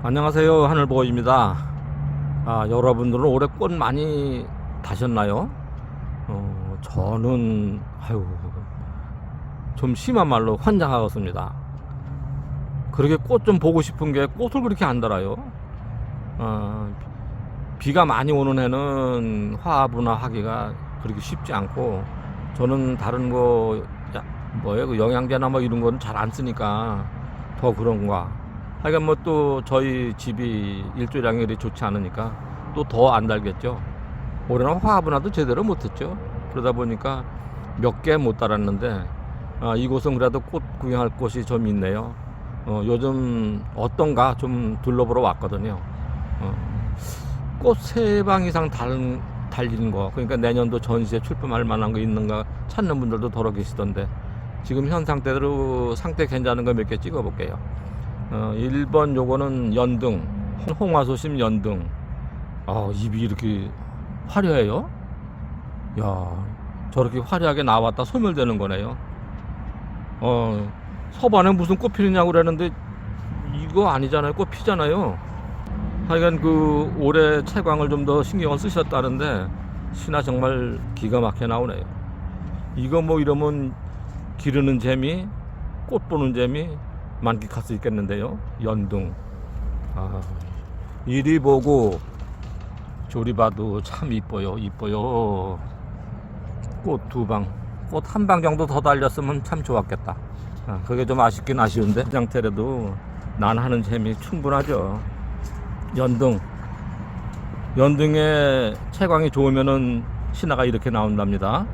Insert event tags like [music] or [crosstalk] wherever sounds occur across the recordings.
안녕하세요 하늘보입니다. 아, 여러분들은 올해 꽃 많이 다셨나요? 어, 저는 아유 좀 심한 말로 환장하겠습니다. 그렇게 꽃 좀 보고 싶은 게 꽃을 그렇게 안 달아요. 어, 비가 많이 오는 해는 화분화 하기가 그렇게 쉽지 않고 저는 다른 거 야, 뭐예요? 그 영양제나 뭐 이런 거는 잘 안 쓰니까 더 그런가 하여간 뭐 또 저희 집이 일조량이 그리 좋지 않으니까 또 더 안 달겠죠. 올해는 화분화도 제대로 못했죠. 그러다 보니까 몇 개 못 달았는데 아, 이곳은 그래도 꽃 구경할 곳이 좀 있네요. 어, 요즘 어떤가 좀 둘러보러 왔거든요. 어, 꽃세 방 이상 달, 달리는 거 그러니까 내년도 전시에 출품할 만한 거 있는가 찾는 분들도 더러 계시던데 지금 현 상태대로 상태 괜찮은 거 몇 개 찍어 볼게요. 어, 1번 요거는 연등, 홍화소심 연등. 아, 입이 이렇게 화려해요? 야, 저렇게 화려하게 나왔다 소멸되는 거네요. 어, 서반에 무슨 꽃 피느냐고 그러는데 이거 아니잖아요. 꽃 피잖아요. 하여간 그 올해 채광을 좀 더 신경을 쓰셨다는데 신화 정말 기가 막혀 나오네요. 이거 뭐 이러면 기르는 재미, 꽃 보는 재미, 만끽할 수 있겠는데요. 연등. 아, 이리 보고 조리 봐도 참 이뻐요. 이뻐요. 꽃 두 방. 꽃 한 방 정도 더 달렸으면 참 좋았겠다. 아, 그게 좀 아쉽긴 아쉬운데 이 상태라도 난 하는 재미 충분하죠. 연등. 연등의 채광이 좋으면은 신화가 이렇게 나온답니다.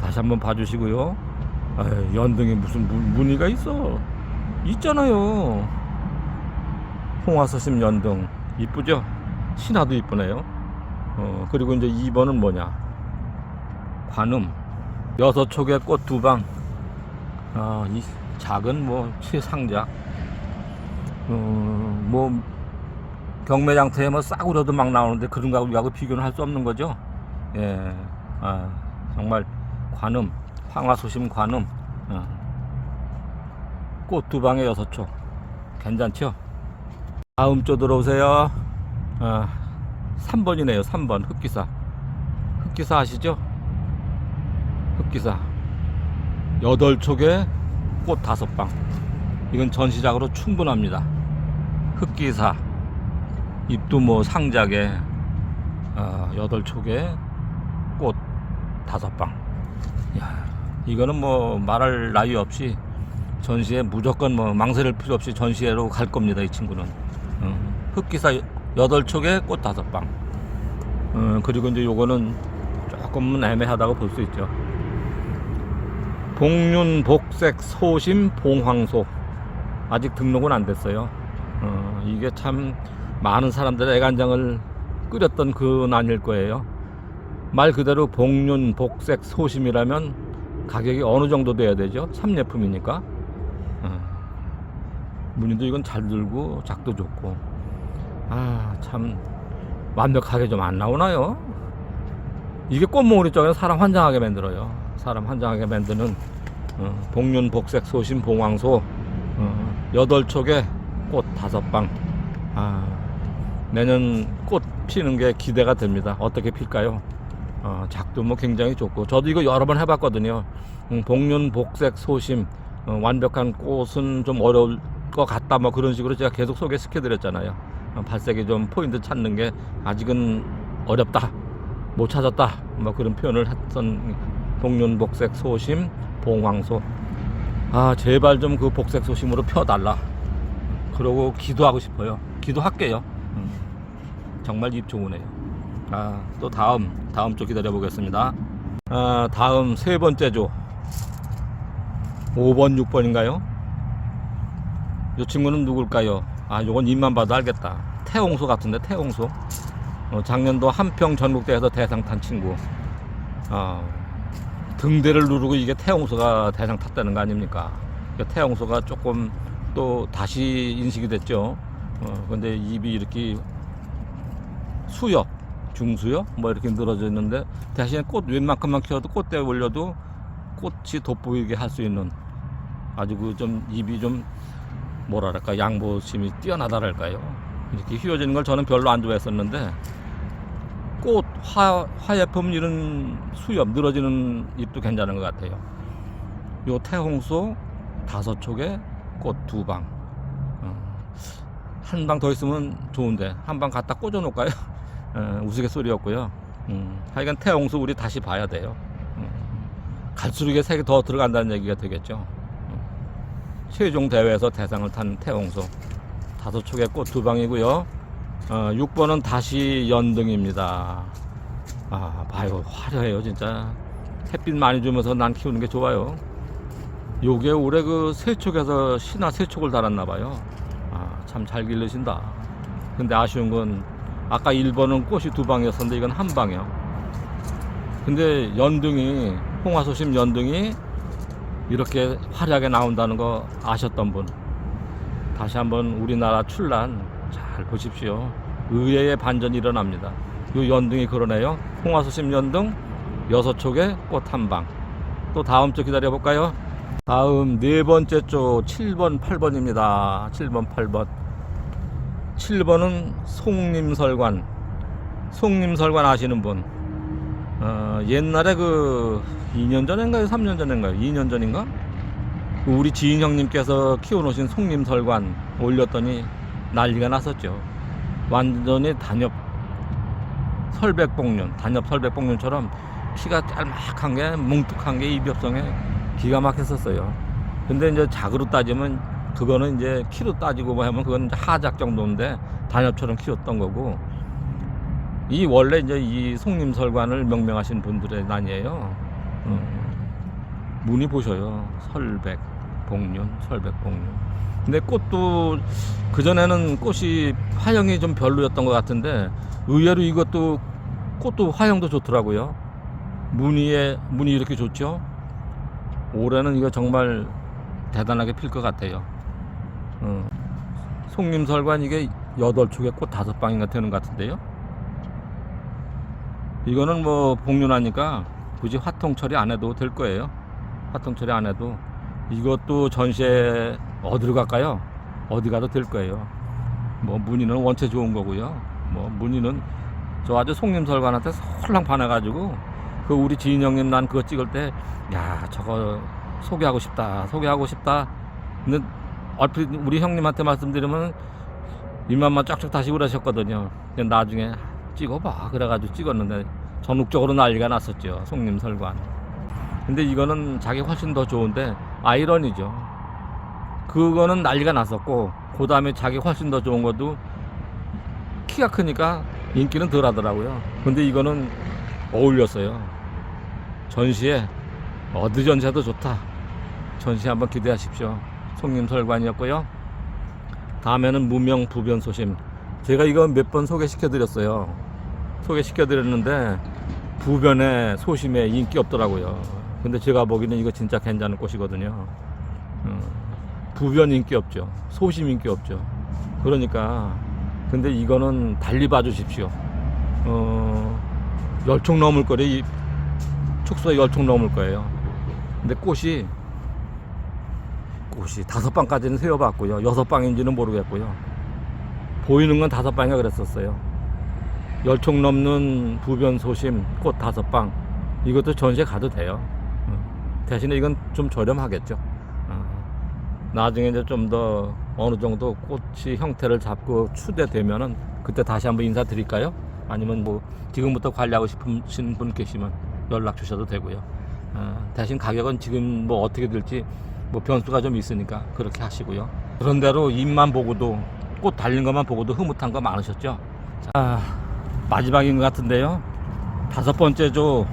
다시 한번 봐주시고요. 아이, 연등에 무슨 무, 무늬가 있어? 있잖아요. 홍화서심 연등 이쁘죠? 신화도 이쁘네요. 어, 그리고 이제 2번은 뭐냐? 관음 여섯 촉의 꽃 두 방. 아, 이 작은 뭐 최상작. 어, 뭐 경매장터에 뭐 싸구려도 막 나오는데 그런 거하고 우리하고 비교는 할 수 없는 거죠. 예, 아, 정말 관음, 황화소심 관음. 어. 꽃 두 방에 여섯 촉. 괜찮죠? 다음 조 들어오세요. 아, 3번이네요. 3번. 흑기사. 흑기사 아시죠? 흑기사. 여덟 촉에 꽃 다섯 방. 이건 전시작으로 충분합니다. 흑기사. 잎도 뭐 상작에 어, 여덟 촉에 꽃 다섯 방. 야, 이거는 뭐 말할 나위 없이 전시에 무조건 뭐 망설일 필요 없이 전시회로 갈 겁니다 이 친구는. 어, 흑기사 여덟 촉에 꽃 다섯 방 어, 그리고 이제 요거는 조금은 애매하다고 볼 수 있죠. 복륜 복색 소심 봉황소. 아직 등록은 안 됐어요. 어, 이게 참 많은 사람들의 애간장을 끓였던 그 난일 거예요. 말 그대로 복륜 복색 소심이라면 가격이 어느 정도 돼야 되죠? 삼례품이니까. 어. 무늬도 이건 잘 들고 작도 좋고. 아 참 완벽하게 좀 안 나오나요? 이게 꽃몽우리 쪽에는 사람 환장하게 만들어요. 사람 환장하게 만드는 어, 복륜 복색 소심 봉황소 어, 여덟 촉에 꽃 다섯 방 아, 내년 꽃 피는 게 기대가 됩니다. 어떻게 필까요? 어, 작도 뭐 굉장히 좋고. 저도 이거 여러 번 해봤거든요. 음, 복륜 복색 소심 어, 완벽한 꽃은 좀 어려울 것 같다 뭐 그런 식으로 제가 계속 소개시켜 드렸잖아요. 어, 발색이 좀 포인트 찾는 게 아직은 어렵다 못 찾았다 뭐 그런 표현을 했던 복륜 복색 소심 봉황소. 아 제발 좀 그 복색 소심으로 펴달라. 그러고 기도하고 싶어요. 기도할게요. 음, 정말 입 좋으네요. 아 또 다음 다음 주 기다려 보겠습니다. 아 다음 세 번째 조. 5번, 6번인가요? 이 친구는 누굴까요? 아, 요건 입만 봐도 알겠다. 태홍소 같은데, 태홍소. 어, 작년도 한평 전국대회에서 대상 탄 친구. 어, 등대를 누르고 이게 태홍소가 대상 탔다는 거 아닙니까? 그 태홍소가 조금 또 다시 인식이 됐죠. 어, 근데 입이 이렇게 수엽, 중수엽, 뭐 이렇게 늘어져 있는데 대신에 꽃 웬만큼만 키워도 꽃대 올려도 꽃이 돋보이게 할 수 있는 아주 그 좀 입이 좀 뭐랄까 양보심이 뛰어나다랄까요. 이렇게 휘어지는 걸 저는 별로 안 좋아했었는데 꽃, 화, 화예품 이런 수엽 늘어지는 잎도 괜찮은 것 같아요. 요 태홍소 다섯 촉에 꽃 두 방. 어, 한방 더 있으면 좋은데 한 방 갖다 꽂아 놓을까요? [laughs] 어, 우스갯소리였고요. 음, 하여간 태홍소 우리 다시 봐야 돼요. 음, 갈수록 이게 색이 더 들어간다는 얘기가 되겠죠. 음, 최종 대회에서 대상을 탄 태홍소 다섯 촉에 꽃두 방이고요. 어, 6번은 다시 연등입니다. 아, 봐요. 화려해요, 진짜. 햇빛 많이 주면서 난 키우는 게 좋아요. 요게 올해 그 세촉에서 신화 세촉을 달았나 봐요. 아, 참잘 기르신다. 근데 아쉬운 건 아까 1번은 꽃이 두 방이었었는데 이건 한 방이요. 근데 연등이 홍화소심 연등이 이렇게 화려하게 나온다는 거 아셨던 분 다시 한번 우리나라 출란 잘 보십시오. 의외의 반전이 일어납니다. 이 연등이 그러네요. 홍화소심 연등 여섯 촉에 꽃한 방. 또 다음 주 기다려 볼까요? 다음 네 번째 쪽 7번, 8번입니다. 7번, 8번. 7번은 송림설관. 송림설관 아시는 분. 어, 옛날에 그 2년 전인가요? 3년 전인가요? 2년 전인가? 우리 지인 형님께서 키워놓으신 송림설관 올렸더니 난리가 났었죠. 완전히 단엽 설백복륜, 단엽 설백복륜처럼 키가 짤막한 게 뭉툭한 게 입엽성에 기가 막혔었어요. 근데 이제 작으로 따지면 그거는 이제 키로 따지고 뭐 하면 그건 하작 정도인데 단엽처럼 키웠던 거고 이 원래 이제 이 송림설관을 명명하신 분들의 난이에요. 음, 문이 보셔요. 설백, 복륜, 설백, 복륜. 근데 꽃도 그 전에는 꽃이 화형이 좀 별로였던 것 같은데 의외로 이것도 꽃도 화형도 좋더라고요. 무늬에 무늬 이렇게 좋죠. 올해는 이거 정말 대단하게 필 것 같아요. 어. 송림설관 이게 여덟 축에 꽃 다섯 방인가 되는 것 같은데요. 이거는 뭐 복륜하니까 굳이 화통 처리 안 해도 될 거예요. 화통 처리 안 해도 이것도 전시에 어디로 갈까요? 어디 가도 될 거예요. 뭐 무늬는 원체 좋은 거고요. 뭐 무늬는 저 아주 송림설관한테 홀랑 반해가지고 그 우리 지인 형님 난 그거 찍을 때 야 저거 소개하고 싶다 소개하고 싶다 근데 얼핏 우리 형님한테 말씀드리면 입만만 쫙쫙 다시고 그러셨거든요 나중에 찍어봐. 그래가지고 찍었는데 전국적으로 난리가 났었죠. 송림설관. 근데 이거는 자기 훨씬 더 좋은데 아이러니죠. 그거는 난리가 났었고 그 다음에 자기 훨씬 더 좋은 것도 키가 크니까 인기는 덜 하더라고요. 근데 이거는 어울렸어요. 전시에 어디 전시해도 좋다. 전시 한번 기대하십시오. 송림설관이었고요. 다음에는 무명 부변 소심. 제가 이거 몇 번 소개시켜 드렸어요 소개시켜 드렸는데 부변에 소심에 인기 없더라고요. 근데 제가 보기에는 이거 진짜 괜찮은 꽃이거든요. 어, 부변 인기 없죠. 소심 인기 없죠. 그러니까 근데 이거는 달리 봐주십시오. 어, 열총 넘을 거래. 이 축소에 열총 넘을 거예요. 근데 꽃이 꽃이 다섯 방까지는 세어봤고요. 여섯 방인지는 모르겠고요. 보이는 건 다섯 방이가 그랬었어요 열총 넘는 부변 소심 꽃 다섯 방 이것도 전시에 가도 돼요 어, 대신에 이건 좀 저렴하겠죠 어, 나중에 이제 좀 더 어느 정도 꽃이 형태를 잡고 추대되면은 그때 다시 한번 인사드릴까요? 아니면 뭐 지금부터 관리하고 싶으신 분 계시면 연락 주셔도 되고요. 어, 대신 가격은 지금 뭐 어떻게 될지 뭐 변수가 좀 있으니까 그렇게 하시고요. 그런 대로 잎만 보고도 꽃 달린 것만 보고도 흐뭇한 거 많으셨죠? 자, 마지막인 것 같은데요. 다섯 번째 조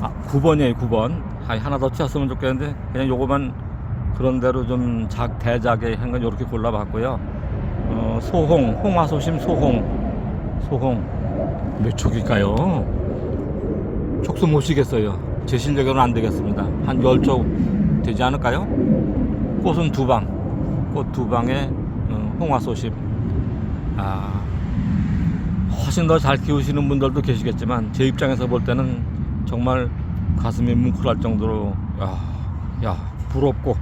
아, 9번이에요, 9번. 아, 하나 더 치웠으면 좋겠는데 그냥 요거만 그런 대로 좀 작, 대작의 한건 이렇게 골라봤고요. 어, 소홍, 홍화소심 소홍, 소홍 몇 촉일까요? 촉수 못 쉬겠어요. 제 실력으로는 안 되겠습니다. 한 10촉 되지 않을까요? 꽃은 두 방, 꽃 두 방에 어, 홍화소심. 아, 훨씬 더 잘 키우시는 분들도 계시겠지만 제 입장에서 볼 때는 정말 가슴이 뭉클할 정도로 야, 야 부럽고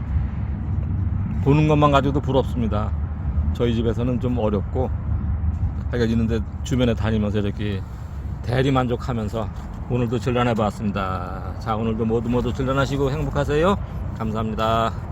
보는 것만 가지고도 부럽습니다. 저희 집에서는 좀 어렵고 하여간 있는데 주변에 다니면서 이렇게 대리 만족하면서 오늘도 즐겨내 봤습니다. 자 오늘도 모두 모두 즐겨하시고 행복하세요. 감사합니다.